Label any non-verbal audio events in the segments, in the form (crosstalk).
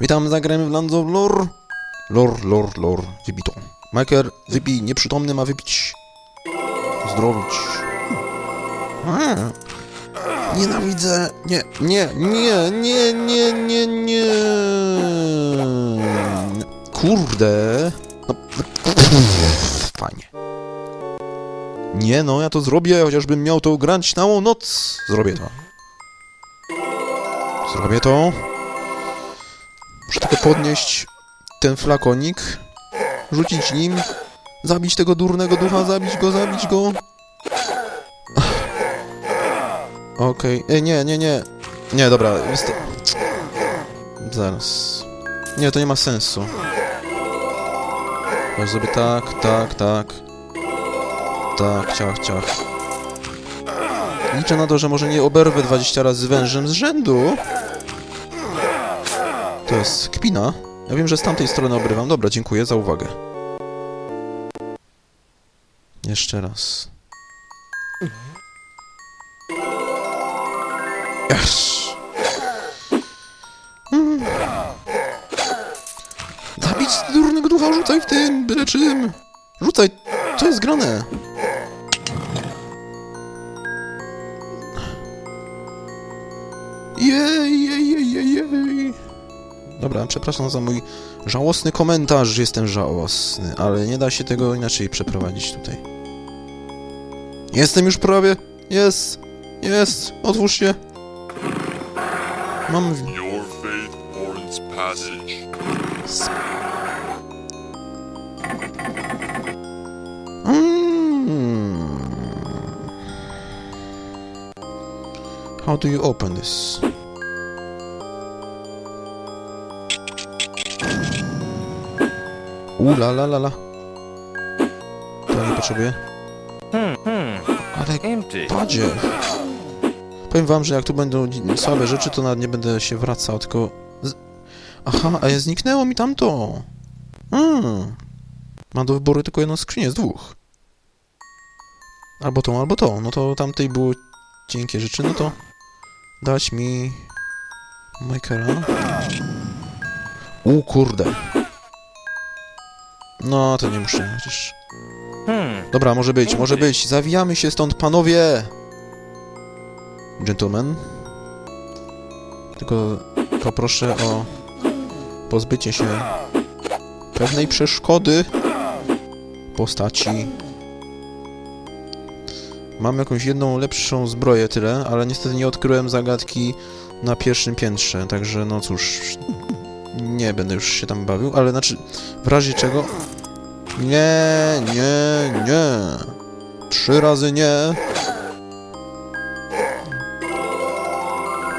Witam, zagrajmy w Lands of Lore. Lore, lore, lore. Wybito. Michael, wypij, nieprzytomny ma wypić. Zdrowić. Nienawidzę. Nie, nie, nie, nie, nie, nie, nie. Kurde. No, fajnie. Nie no, ja to zrobię, chociażbym miał to grać całą noc. Zrobię to. Zrobię to. Muszę tylko podnieść ten flakonik, rzucić nim, zabić tego durnego ducha, zabić go, zabić go. Okej, Ej, nie, nie, nie. Nie, dobra, jest... Zaraz. Nie, to nie ma sensu. Może zrobię tak, tak, tak. Tak, ciach, ciach. Liczę na to, że może nie oberwę 20 razy wężem z rzędu. To jest kpina. Ja wiem, że z tamtej strony obrywam. Dobra, dziękuję za uwagę. Jeszcze raz. Yes. Mm. Zabić durnego ducha, rzucaj w tym, byle czym. Rzucaj, co jest grane? Jej, jej, jej, jej, jej. Dobra, przepraszam za mój żałosny komentarz, że jestem żałosny, ale nie da się tego inaczej przeprowadzić tutaj. Jestem już prawie. Jest. Jest. Otwórz się. Mam... w- Your fate warrants passage. Mm. How do you open this? U la la la. To nie potrzebuję. Hmm, hmm. Ale Empty. padzie. Powiem wam, że jak tu będą słabe rzeczy, to nawet nie będę się wracał, tylko... Z... Aha, a ja zniknęło mi tamto. Mm. Mam do wyboru tylko jedną skrzynię z dwóch. Albo tą, albo tą. No to tamtej było cienkie rzeczy, no to... Dać mi... Michaela. U kurde. No, to nie muszę, chociaż... Hmm. Dobra, może być, może być. Zawijamy się stąd, panowie! Gentlemen. Tylko poproszę o pozbycie się pewnej przeszkody postaci. Mam jakąś jedną lepszą zbroję, tyle, ale niestety nie odkryłem zagadki na pierwszym piętrze, także no cóż, nie będę już się tam bawił, ale znaczy, w razie czego... Nie, nie, nie. Trzy razy nie.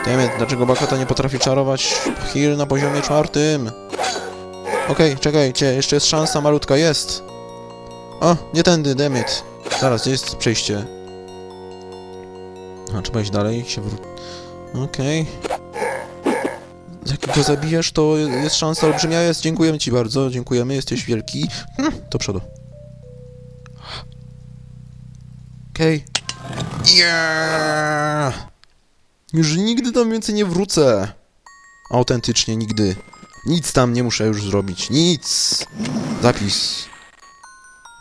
Dammit, dlaczego Bakata nie potrafi czarować heal na poziomie czwartym? Okej, czekajcie, jeszcze jest szansa malutka, jest. O, nie tędy, dammit. Zaraz, jest przejście? A, trzeba iść dalej, się. Okej. Jak go zabijesz, to jest szansa olbrzymia, jest. Dziękujemy ci bardzo, dziękujemy, jesteś wielki. Hm, do przodu. Okej. Yeah! Już nigdy tam więcej nie wrócę. Autentycznie nigdy. Nic tam nie muszę już zrobić. Nic. Zapis.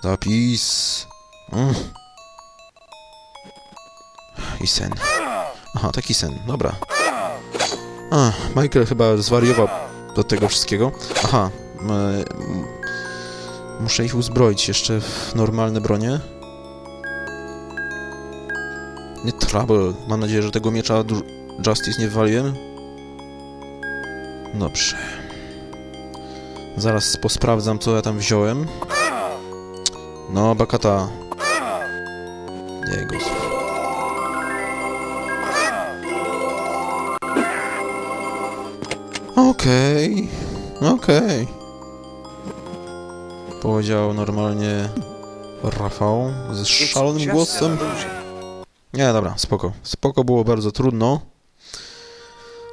Zapis. Mm. I sen. Aha, taki sen. Dobra. A, Michael chyba zwariował do tego wszystkiego. Aha. muszę ich uzbroić jeszcze w normalne bronie. Nie Trouble. Mam nadzieję, że tego miecza Justice nie wywaliłem. Dobrze. Zaraz posprawdzam, co ja tam wziąłem. No, Bakata. Jego. Okej. Okej. Powiedział normalnie Rafał z szalonym głosem. Nie, dobra, spoko. Spoko było bardzo trudno.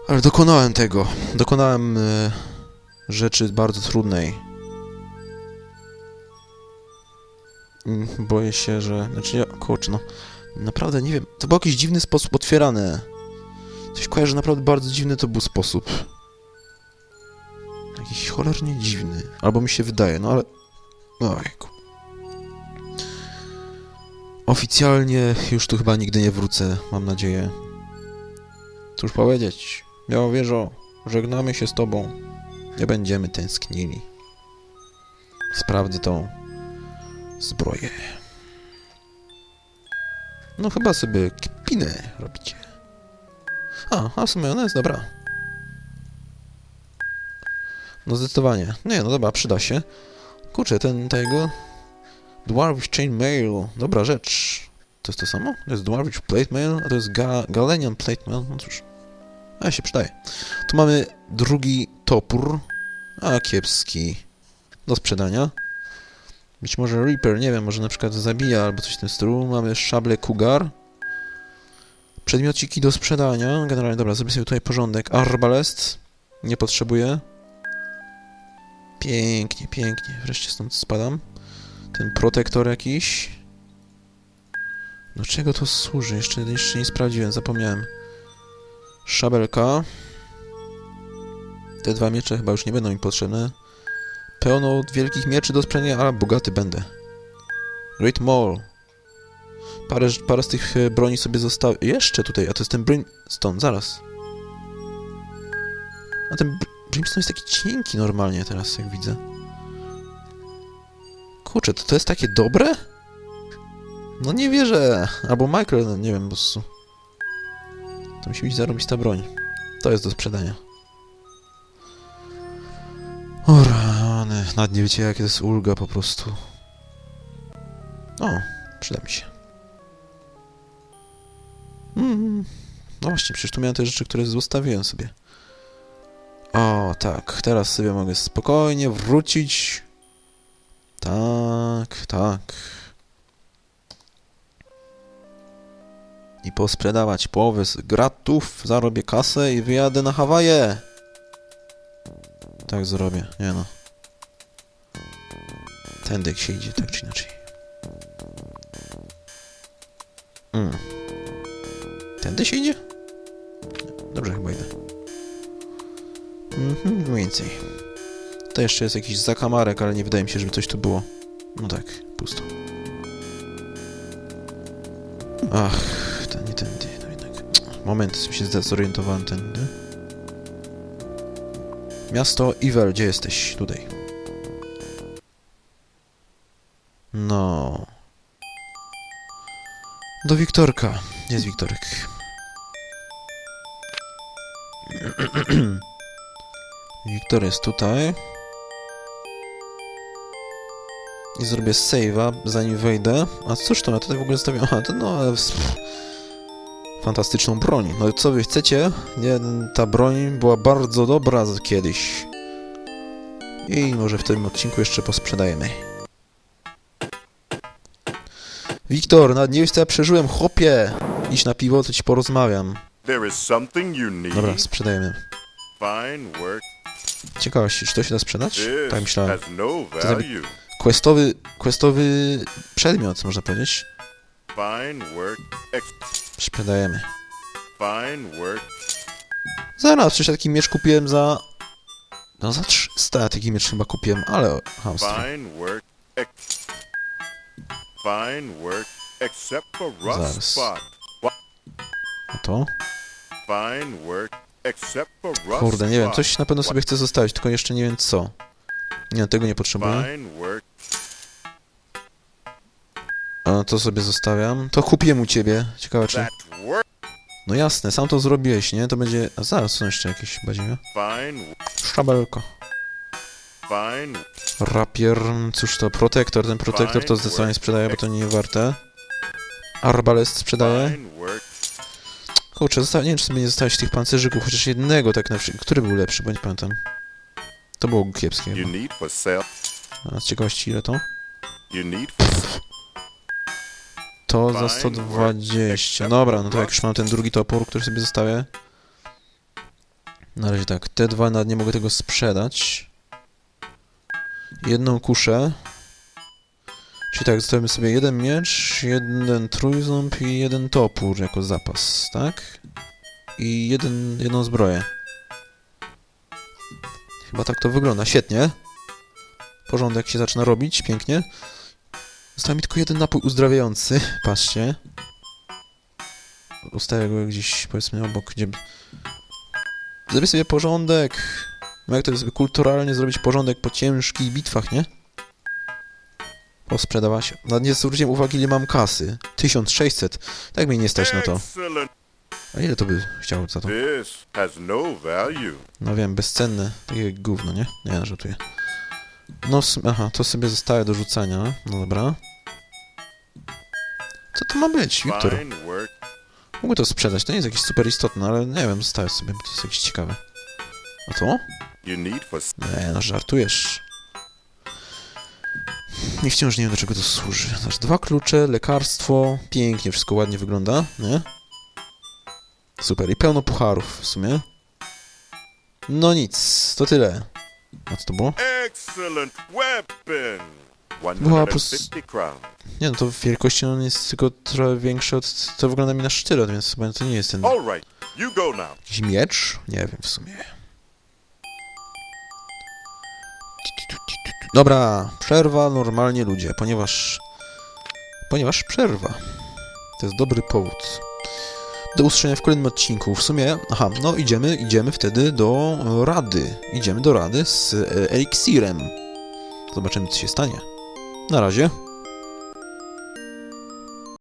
Ale dokonałem tego. Dokonałem e, rzeczy bardzo trudnej. Mm, Boję się, że... Znaczy, ja... Kurczę, no... Naprawdę nie wiem. To był jakiś dziwny sposób otwierane. Coś kojarzę, naprawdę bardzo dziwny to był sposób. Jakiś cholernie dziwny. Albo mi się wydaje, no ale... Ojku. Oficjalnie już tu chyba nigdy nie wrócę, mam nadzieję. Cóż powiedzieć, miało wieżo, żegnamy się z tobą. Nie będziemy tęsknili. Sprawdzę tą zbroję. No chyba sobie kpinę robicie. A, a w sumie ona jest dobra. No zdecydowanie. Nie, no dobra, przyda się. Kurczę, ten tego... Dwarvish Chainmail. Dobra rzecz. To jest to samo? To jest Dwarvish Plate Mail, a to jest Ga Galenian Plate Mail. No cóż. A się przydaje. Tu mamy drugi topór. A kiepski. Do sprzedania. Być może Reaper, nie wiem, może na przykład zabija albo coś w tym stylu. Mamy szable Cougar. Przedmiociki do sprzedania. Generalnie, dobra, zrobię sobie tutaj porządek. Arbalest. Nie potrzebuję. Pięknie, pięknie. Wreszcie stąd spadam. Ten protektor jakiś. Do czego to służy? Jeszcze, jeszcze nie sprawdziłem, zapomniałem. Szabelka. Te dwa miecze chyba już nie będą mi potrzebne. Pełno wielkich mieczy do sprzedania, ale bogaty będę. Great Maul. Parę, parę z tych e, broni sobie zostało. Jeszcze tutaj, a to jest ten Brimstone, zaraz. A ten Brimstone jest taki cienki normalnie teraz, jak widzę. Kurczę, to, to jest takie dobre? No nie wierzę. Albo Michael, no nie wiem, prostu. To musi być zarobić ta broń. To jest do sprzedania. O rany, nawet nie wiecie jak to jest ulga po prostu. O, przyda mi się. Mm, no właśnie, przecież tu miałem te rzeczy, które zostawiłem sobie. O, tak, teraz sobie mogę spokojnie wrócić. Tak, tak. I posprzedawać połowę z gratów, zarobię kasę i wyjadę na Hawaje. Tak zrobię, nie no. Tędy się idzie, tak czy inaczej. Mm. Tędy się idzie? Mniej więcej. To jeszcze jest jakiś zakamarek, ale nie wydaje mi się, żeby coś tu było. No tak, pusto. Ach, to nie tędy, no jednak. Moment, się zdezorientowałem tędy. Miasto Ivel, gdzie jesteś? Tutaj. No. Do Wiktorka. Jest Wiktorek? (clears throat) Wiktor jest tutaj. I zrobię save'a, zanim wejdę. A cóż to, ja tutaj w ogóle zostawiam... Aha, to no... pff, Fantastyczną broń. No co wy chcecie? Nie, ta broń była bardzo dobra kiedyś. I może w tym odcinku jeszcze posprzedajemy. Wiktor, wiesz co ja przeżyłem, chłopie! Idź na piwo, to ci porozmawiam. Dobra, sprzedajemy. Fine work. Ciekawość, czy to się da sprzedać? Tak myślałem. no. Questowy, questowy przedmiot, można powiedzieć. Fine work. Ex- Sprzedajemy. fine work. Zaraz, przecież taki miecz kupiłem za... No za 300 ja taki miecz chyba kupiłem, ale hamstwo. Fine work. Ex- fine work. Except for rust Zaraz. spot. A to? Fine work. Kurde, nie wiem, coś na pewno sobie chcę zostawić, tylko jeszcze nie wiem co. Nie, tego nie potrzebuję. A to sobie zostawiam. To kupiłem u ciebie. Ciekawe czy... No jasne, sam to zrobiłeś, nie? To będzie... A zaraz są jeszcze jakieś badziewie. Fine. Szabelko. Rapier, cóż to, protektor. Ten protektor to zdecydowanie sprzedaję, bo to nie warte. Arbalest sprzedaję. Kurczę, zosta- nie wiem, czy sobie nie zostawić tych pancerzyków, chociaż jednego tak na przykład. Który był lepszy, bo nie pamiętam. To było kiepskie You need for sale. A z ciekawości ile to? You need for To za Fine 120. Dobra, no to jak już mam ten drugi topór, który sobie zostawię. Na razie tak, te dwa nawet nie mogę tego sprzedać. Jedną kuszę. Czyli tak, zostawimy sobie jeden miecz, jeden trójząb i jeden topór jako zapas, tak? I jeden, jedną zbroję. Chyba tak to wygląda. Świetnie. Porządek się zaczyna robić, pięknie. Został mi tylko jeden napój uzdrawiający. (laughs) Patrzcie. Ustawię go gdzieś, powiedzmy, obok, gdzie... Zrobię sobie porządek. No jak to sobie kulturalnie zrobić porządek po ciężkich bitwach, nie? Posprzedawać. Nawet nie zwróciłem uwagi, ile mam kasy. 1600. Tak mnie nie stać na to. A ile to by chciał za to? No. No wiem, bezcenne. Takie gówno, nie? Nie, no, żartuję. No, aha, to sobie zostaje do rzucania. No dobra. Co to ma być, Wiktor? Mógłby to sprzedać, to nie jest jakieś super istotne, ale nie wiem, zostawię sobie, bo to jest jakieś ciekawe. A to? Nie, no żartujesz. Nie wciąż nie wiem, do czego to służy. Znaczy, dwa klucze, lekarstwo, pięknie, wszystko ładnie wygląda, nie? Super, i pełno pucharów w sumie. No nic, to tyle. A co to było? excellent weapon. Była po prostu- 150 crown. Nie no, to w wielkości on jest tylko trochę większy od... To wygląda mi na sztylet, więc chyba to nie jest ten... Jakiś miecz? Nie wiem w sumie. Dobra, przerwa normalnie ludzie, ponieważ... Ponieważ przerwa. To jest dobry powód. Do usłyszenia w kolejnym odcinku. W sumie, aha, no idziemy, idziemy wtedy do Rady. Idziemy do Rady z e, Eliksirem. Zobaczymy, co się stanie. Na razie.